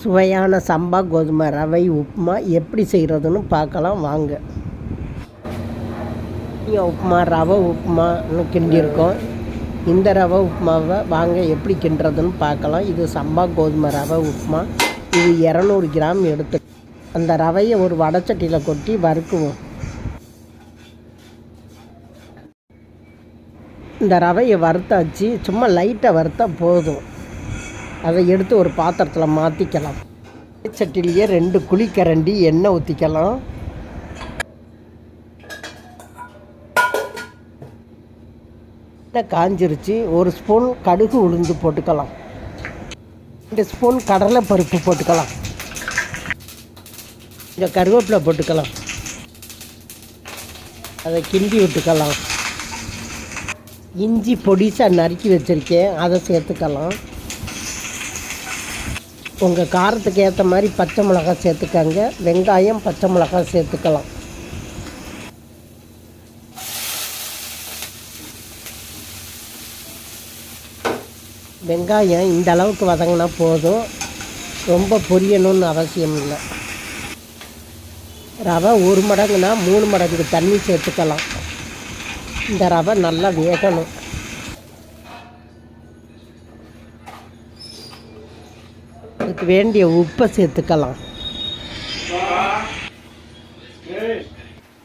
சுவையான சம்பா கோதுமை ரவை உப்புமா எப்படி செய்கிறதுன்னு பார்க்கலாம் வாங்க. உப்புமா ரவை உப்புமான்னு கிண்டியிருக்கோம். இந்த ரவை உப்புமாவை வாங்க எப்படி கிண்டுறதுன்னு பார்க்கலாம். இது சம்பா கோதுமை ரவை உப்புமா. இது இரநூறு கிராம் எடுத்து அந்த ரவையை ஒரு வடச்சட்டியில் கொட்டி வறுக்குவோம். இந்த ரவையை வறுத்தாச்சு. சும்மா லைட்டாக வறுத்தா போதும். அதை எடுத்து ஒரு பாத்திரத்தில் மாற்றிக்கலாம் சட்டிலேயே ரெண்டு குழிக்கரண்டி எண்ணெய் ஊற்றிக்கலாம் எண்ணெய் காஞ்சிருச்சு. ஒரு ஸ்பூன் கடுகு உளுந்து போட்டுக்கலாம். ரெண்டு ஸ்பூன் கடலை பருப்பு போட்டுக்கலாம். இந்த கருவேப்பிலை போட்டுக்கலாம். அதை கிண்டி விட்டுக்கலாம். இஞ்சி பொடிசாக நறுக்கி வச்சுருக்கேன். அதை சேர்த்துக்கலாம். உங்கள் காரத்துக்கு ஏற்ற மாதிரி பச்சை மிளகாய் சேர்த்துக்கங்க. வெங்காயம் பச்சை மிளகாய் சேர்த்துக்கலாம். வெங்காயம் இந்த அளவுக்கு வதங்கினா போதும். ரொம்ப பொரியணும்னு அவசியம் இல்லை. ரவை ஒரு மடங்குனா மூணு மடங்கு தண்ணி சேர்த்துக்கலாம். இந்த ரவை நல்லா வேகணும். அதுக்கு வேண்டிய உப்பை சேர்த்துக்கலாம்.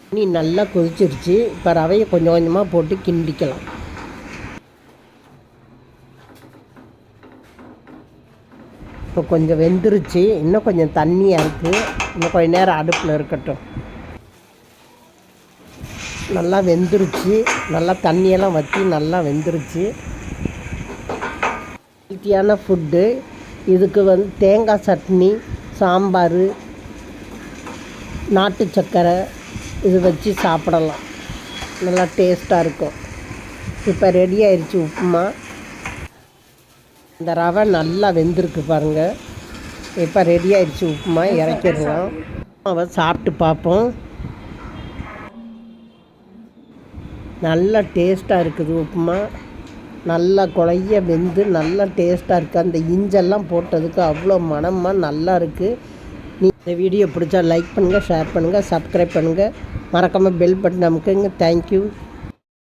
தண்ணி நல்லா கொதிச்சிருச்சு. இப்போ ரவையை கொஞ்சம் கொஞ்சமாக போட்டு கிண்டிக்கலாம். இப்போ கொஞ்சம் வெந்துருச்சு. இன்னும் கொஞ்சம் தண்ணியாக இருக்குது இன்னும் கொஞ்சம் நேரம் அடுப்பில் இருக்கட்டும். நல்லா வெந்துருச்சு. நல்லா தண்ணியெல்லாம் வற்றி நல்லா வெந்துருச்சு. ஹெல்த்தியான ஃபுட்டு இதுக்கு வந்து தேங்காய் சட்னி சாம்பார் நாட்டு சர்க்கரை இது வச்சு சாப்பிடலாம். நல்லா டேஸ்ட்டாக இருக்கும். இப்போ ரெடி ஆயிடுச்சு உப்புமா. இந்த ரவை நல்லா வெந்திருக்கு பாருங்கள் இப்போ ரெடி ஆயிடுச்சு உப்புமா இறக்கிடலாம். அவன் சாப்பிட்டு பார்ப்போம். நல்லா டேஸ்ட்டாக இருக்குது உப்புமா. நல்லா குழைய வெந்து நல்லா டேஸ்ட்டாக இருக்குது அந்த இஞ்செல்லாம் போட்டதுக்கு அவ்வளோ மனமாக நல்லா இருக்குது நீ இந்த வீடியோ பிடிச்சா லைக் பண்ணுங்கள் ஷேர் பண்ணுங்கள் சப்ஸ்கிரைப் பண்ணுங்கள் மறக்காமல் பெல் பட்டன் அமுக்குங்க. தேங்க்யூ